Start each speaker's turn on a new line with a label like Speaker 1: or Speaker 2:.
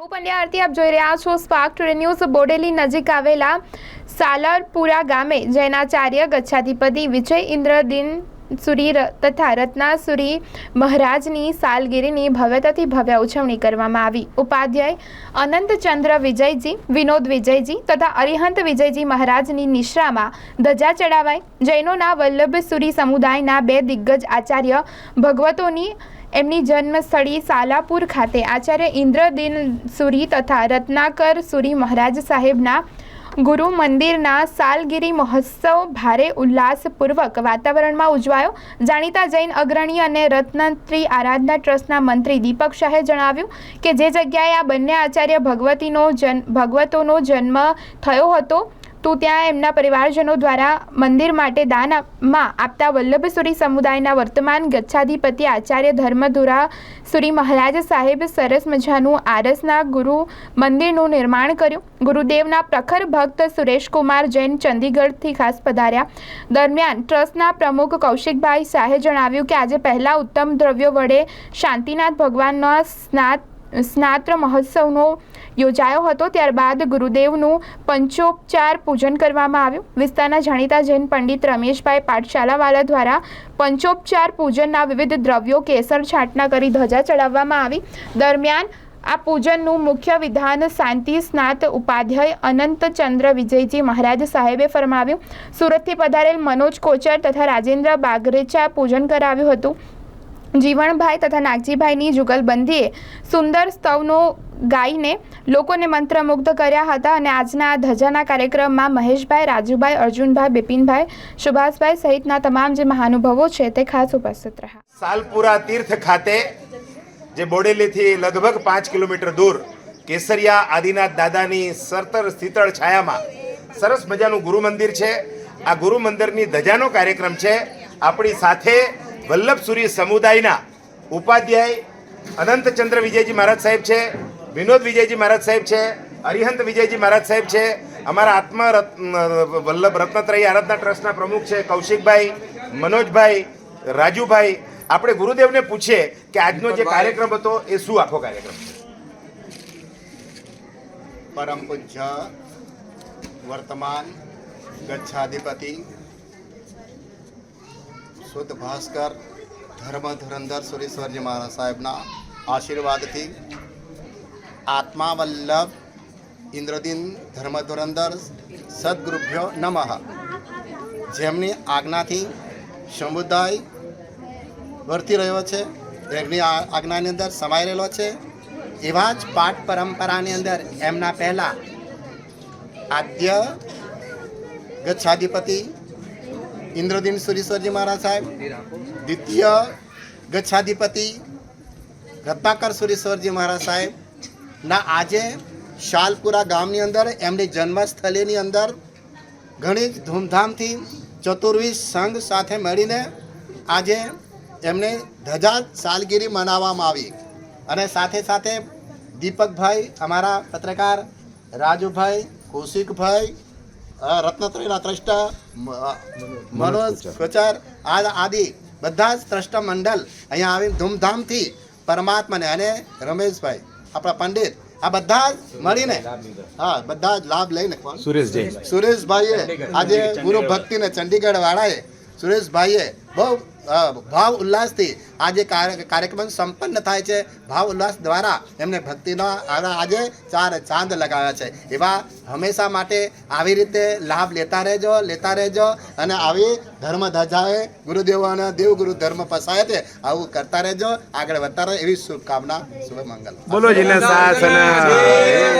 Speaker 1: હું પંડ્યા આરતી આપ જોઈ રહ્યા છો. સ્પાર્ક ટુડે ન્યૂઝ બોડેલી નજીક આવેલા સાલરપુરા ગામે જૈનાચાર્ય ગચ્છાધિપતિ વિજય ઇન્દ્રદિન સુરી તથા રત્નાસુરી મહારાજની સાલગીરીની ભવ્યતાથી ભવ્ય ઉજવણી કરવામાં આવી. ઉપાધ્યાય અનંતચંદ્ર વિજયજી, વિનોદ વિજયજી તથા અરિહંત વિજયજી મહારાજની નિશ્રામાં ધજા ચડાવાઈ. જૈનોના વલ્લભસુરી સમુદાયના બે દિગ્ગજ આચાર્ય ભગવતોની એમની જન્મસ્થળી સાલાપુર ખાતે આચાર્ય ઇન્દ્રદિન સુરી તથા રત્નાકર સુરી મહારાજ સાહેબના ગુરુ મંદિરના સાલગીરી મહોત્સવ ભારે ઉલ્લાસપૂર્વક વાતાવરણમાં ઉજવાયો. જાણીતા જૈન અગ્રણી અને રત્નત્રી આરાધના ટ્રસ્ટના મંત્રી દીપક શાહે જણાવ્યું કે જે જગ્યાએ આ બંને આચાર્ય ભગવતીનો જન ભગવતોનો જન્મ થયો હતો તો ત્યાં એમના પરિવારજનો દ્વારા મંદિર માટે દાનમાં આપતા વલ્લભસુરી સમુદાયના વર્તમાન ગચ્છાધિપતિ આચાર્ય ધર્મધુરા સુરી મહારાજ સાહેબ સરસ મજાનું આરસના ગુરુ મંદિરનું નિર્માણ કર્યું. ગુરુદેવના પ્રખર ભક્ત સુરેશકુમાર જૈન ચંદીગઢથી ખાસ પધાર્યા. દરમિયાન ટ્રસ્ટના પ્રમુખ કૌશિકભાઈ શાહે જણાવ્યું કે આજે પહેલા ઉત્તમ દ્રવ્યો વડે શાંતિનાથ ભગવાનના સ્નાત, સ્નાત્ર મહોત્સવનો યોજાયો હતો. ત્યારબાદ ગુરુદેવનું પંચોપચાર પૂજન કરવામાં આવ્યું. વિસ્તારના જાણીતા જૈન પંડિત રમેશભાઈ પાઠશાલાવાલા દ્વારા પંચોપચાર પૂજનના વિવિધ દ્રવ્યો કેસર છાંટના કરી ધજા ચડાવવામાં આવી. દરમિયાન આ પૂજનનું મુખ્ય વિધાન શાંતિ, સ્નાત, ઉપાધ્યાય અનંતચંદ્ર વિજયજી મહારાજ સાહેબે ફરમાવ્યું. સુરતથી પધારેલ મનોજ કોચર તથા રાજેન્દ્ર બાગરેચા પૂજન કરાવ્યું હતું. જીવણભાઈ તથા નાગજીભાઈની જુગલબંધીએ સુંદર સ્તવનો ગાઈને લોકોને મંત્રમુગ્ધ કર્યા હતા અને આજના આ ધજાના કાર્યક્રમમાં મહેશભાઈ, રાજુભાઈ, અર્જુનભાઈ, બિપિનભાઈ, સુભાષભાઈ સહિતના તમામ જે મહાનુભાવો છે તે ખાસ ઉપસ્થિત રહ્યા.
Speaker 2: સાલપુરા તીર્થ ખાતે, જે બોડેલીથી લગભગ પાંચ કિલોમીટર દૂર કેસરિયા આદિનાથ દાદાની સરતર સ્થિતળ છાયામાં સરસ મજાનું ગુરુ મંદિર છે. આ ગુરુ મંદિરની ધજાનો કાર્યક્રમ છે. આપણી સાથે વલ્લભસુરી સમુદાયના ઉપાધ્યાય અનંતચંદ્ર વિજયજી મહારાજ સાહેબ છે. વિનોદ વિજયજી મહારાજ સાહેબ છે અરિહંત વિજયજી મહારાજ સાહેબ છે, અમારા આત્મા વલ્લભ રત્નત્રય આરાધના ટ્રસ્ટના પ્રમુખ છે, કૌશિકભાઈ, મનોજભાઈ, રાજુભાઈ. આપણે ગુરુદેવને પૂછીએ કે આજનો જે કાર્યક્રમ હતો, એ શું આખો કાર્યક્રમ
Speaker 3: પરમ પૂજ્ય વર્તમાન ગચ્છાધિપતિ શુદ્ધ ભાસ્કર ધર્મ ધુરંધર સુરેશ્વરજી મહારાજ સાહેબના આશીર્વાદથી આત્મા વલ્લભ ઇન્દ્રદીન ધર્મ ધુરંધર સદગુરુભ્યો નમઃ જેમની આજ્ઞાથી સમુદાય વર્તી રહ્યો છે, એમની આજ્ઞાની અંદર સમાઈ રહેલો છે. એવા જ પાઠ પરંપરાની અંદર એમના પહેલાં આદ્ય ગચ્છાધિપતિ ઇન્દ્રદીન સુરીશ્વરજી મહારાજ સાહેબ, દ્વિતીય ગચ્છાધિપતિ રત્નાકર સુરીશ્વરજી મહારાજ સાહેબ ના આજે શાલપુરા ગામની અંદર એમની જન્મસ્થળીની અંદર ઘણી જ ધૂમધામથી ચતુર્વી સંઘ સાથે મળીને આજે એમને ધજા સાલગીરી મનાવવામાં આવી. અને સાથે સાથે દીપકભાઈ અમારા પત્રકાર રાજુભાઈ કૌશિકભાઈ રત્નત્રયના ત્રષ્ટા મનોજ કોચર આ આદિ બધા જ ત્રષ્ટા મંડળ અહીંયા આવી ધૂમધામથી પરમાત્માને અને રમેશભાઈ આપણા પંડિત. આ બધા જ મળીને હા બધા જ લાભ લઈને
Speaker 4: સુરેશભાઈ.
Speaker 3: સુરેશભાઈએ આજે ગુરુ ભક્તિને ચંડીગઢ વાળાએ સુરેશભાઈએ બહુ ભાવ ઉલ્લાસથી આજે કાર્ય- કાર્યક્રમ સંપન્ન થાય છે. ભાવ ઉલ્લાસ દ્વારા એમને ભક્તિના આજે ચાર ચાંદ લગાવ્યા છે. એવા હંમેશા માટે આવી રીતે લાભ લેતા રહેજો લેતા રહેજો અને આવી ધર્મ ધજાએ ગુરુદેવો અને દેવગુરુ ધર્મ પસાય છે આવું કરતા રહેજો. આગળ વધતા રહે એવી શુભકામના, શુભ મંગલ.
Speaker 4: બોલો જીને શાસન